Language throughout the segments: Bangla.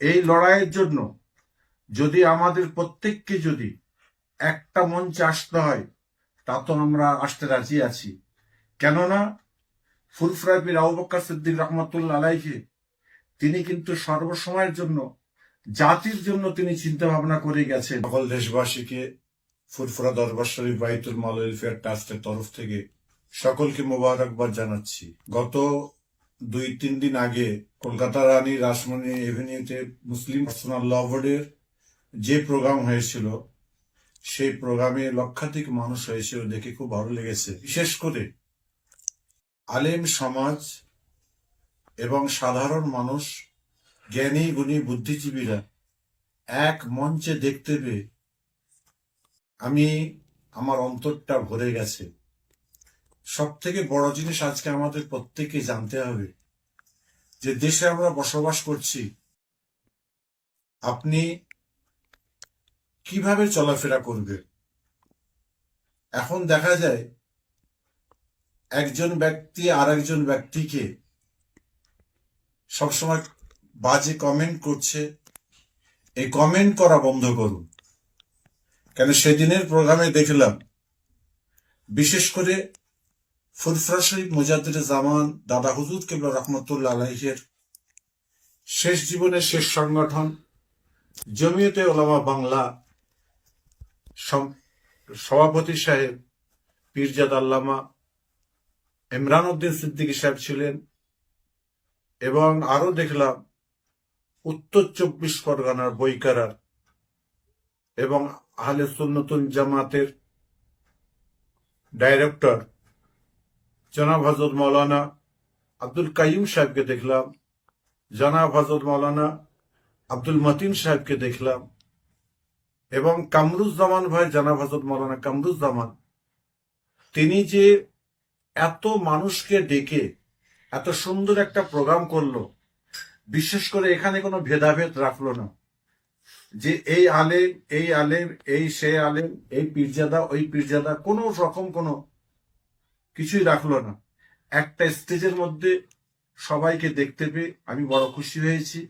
এই লড়াইয়ের জন্য যদি আমাদের প্রত্যেককে যদি একটা মঞ্চে আসতে হয়, তা তো আমরা আসতে রাজি আছি। কেননা ফুলফরাই পীর সিদ্দিক রহমতুল্লাহ আলাইকে তিনি কিন্তু সর্বসময়ের জন্য, জাতির জন্য তিনি চিন্তা ভাবনা করে গেছেন। সকল দেশবাসীকে ফুরফুরা দরবার শরীফ বাইতুল মাল ওয়েলফেয়ার ট্রাস্টের তরফ থেকে সকলকে মোবারকবাদ জানাচ্ছি। গত দুই, তিন দিন আগে কলকাতা রানী রাসমণি এভিনিউতে মুসলিম পার্সোনাল ল বোর্ডের যে প্রোগ্রাম হয়েছিল, সেই প্রোগ্রামে লক্ষাধিক মানুষ হয়েছিল দেখে খুব ভালো লেগেছে। বিশেষ করে আলেম সমাজ এবং সাধারণ মানুষ, জ্ঞানী, গুণী, বুদ্ধিজীবীরা এক মঞ্চে দেখতে পেয়ে আমি আমার অন্তরটা ভরে গেছে। সব থেকে বড় জিনিস আজকে আমাদের প্রত্যেককে জানতে হবে যে দেশে আমরা বসবাস করছি, আপনি কীভাবে চলাফেরা করবে এখন দেখা যায় একজন ব্যক্তি আর একজন ব্যক্তিকে সবসময় বাজে কমেন্ট করছে, এই কমেন্ট করা বন্ধ করুন। কেন সেদিনের প্রোগ্রামে দেখলাম, বিশেষ করে ফুরফরা শরীফ মুজাদ্দির জামান, দাদা হুজুর কেবল রহমতুল্লাহ আলাইহের শেষ জীবনের শেষ সংগঠন, জমিয়তে ওলামা বাংলা সভাপতি সাহেব পীরজাদ আল্লামা ইমরান উদ্দিন সিদ্দিকী সাহেব ছিলেন এবং আরও দেখলাম উত্তর চব্বিশ পরগনার বইকারার এবং আহলে সুন্নতুল জামাতের ডাইরেক্টর জনাব হজরত মৌলানা আব্দুল কাইম সাহেবকে দেখলাম, জনাব হজরত মৌলানা আব্দুল মতিন সাহেবকে দেখলাম এবং কামরুজ্জামান ভাই, জনাব হজরত মৌলানা কামরুজ্জামান, তিনি যে এত মানুষকে ডেকে এত সুন্দর একটা প্রোগ্রাম করল, বিশেষ করে এখানে কোনো ভেদাভেদ রাখল না যে এই আলেম এই আলেম, এই সে আলেম, এই পীরজাদা, ওই পীরজাদা, কোনো রকম কোনো কিছুই রাখল না। একটা স্টেজের মধ্যে সবাইকে দেখতে পেয়ে আমি বড় খুশি হয়েছি।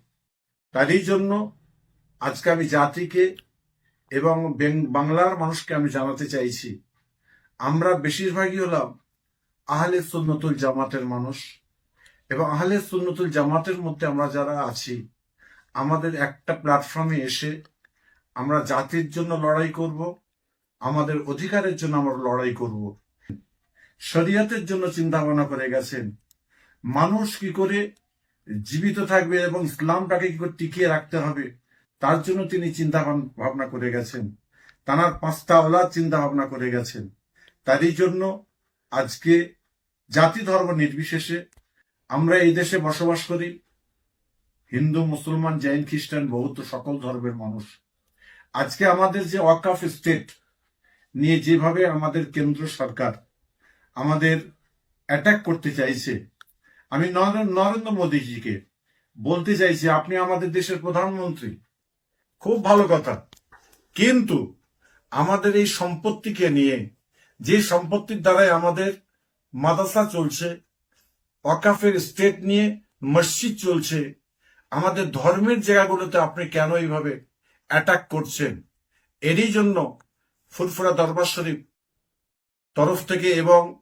তারই জন্য আজকে আমি জাতিকে এবং বাংলার মানুষকে আমি জানাতে চাইছি, আমরা বেশিরভাগই হলাম আহলে সুন্নতুল জামাতের মানুষ এবং আহলে সুন্নতুল জামাতের মধ্যে আমরা যারা আছি, আমাদের একটা প্ল্যাটফর্মে এসে আমরা জাতির জন্য লড়াই করব, আমাদের অধিকারের জন্য আমরা লড়াই করব। শরিয়াতের জন্য চিন্তা ভাবনা করে গেছেন। মানুষ কি করে জীবিত থাকবে এবং ইসলামটাকে কি করে টিকিয়ে রাখতে হবে, তার জন্য তিনি চিন্তা ভাব- ভাবনা করে গেছেন। তানার পাঁচটা ওলাদ চিন্তা ভাবনা করে গেছেন। তারই জন্য আজকে জাতি ধর্ম নির্বিশেষে আমরা এই দেশে বসবাস করি। হিন্দু, মুসলমান, জৈন, খ্রিস্টান, বৌদ্ধ সকল ধর্মের মানুষ। আজকে আমাদের যে ওয়াকাফ স্টেট নিয়ে যেভাবে আমাদের কেন্দ্র সরকার আমাদের অ্যাটাক করতে চাইছে। আমি নরেন- নরেন্দ্র মোদীজিকে বলতে চাইছি, আপনি আমাদের দেশের প্রধানমন্ত্রী। খুব ভালো কথা। কিন্তু আমাদের এই সম্পত্তিকে নিয়ে, যে সম্পত্তির দ্বারাই আমাদের মাদ্রাসা চলছে, ওয়াকাফের স্টেট নিয়ে মসজিদ চলছে, আমাদের ধর্মের জায়গাগুলোতে আপনি কেন এইভাবে অ্যাটাক করছেন? এরই জন্য ফুরফুরা দরবার শরীফ তরফ থেকে এবং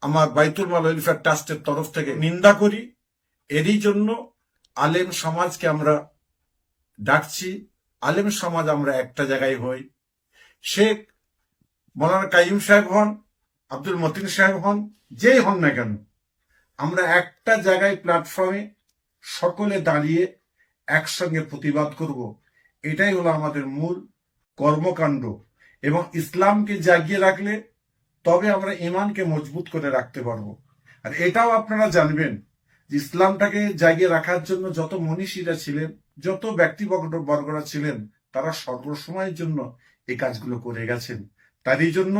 আমার বাইতুল মাল ওয়েলফেয়ার ট্রাস্টের তরফ থেকে নিন্দা করি। এরই জন্য আলেম সমাজকে আমরা ডাকছি। আলেম সমাজ আমরা একটা জায়গায় হই। শেখ মৌলানা কাইম সাহেব হন, আব্দুল মতিন সাহেব হন, যেই হন না কেন, আমরা একটা জায়গায় প্ল্যাটফর্মে সকলে দাঁড়িয়ে একসঙ্গে প্রতিবাদ করব। এটাই হলো আমাদের মূল কর্মকাণ্ড। এবং ইসলামকে জাগিয়ে রাখলে তবে আমরা ইমানকে মজবুত করে রাখতে পারব। আর এটাও আপনারা জানবেন যে ইসলামটাকে জাগিয়ে রাখার জন্য যত মনীষীরা ছিলেন, যত ব্যক্তিবর্গ বর্গরা ছিলেন, তারা সর্বসময়ের জন্য এই কাজগুলো করে গেছেন। তারই জন্য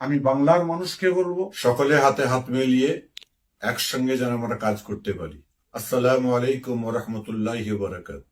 আমি বাংলার মানুষকে বলব, সকলে হাতে হাত মিলিয়ে একসঙ্গে যেন আমরা কাজ করতে পারি। আসসালামু আলাইকুম রহমতুল্লাহ বারাকাত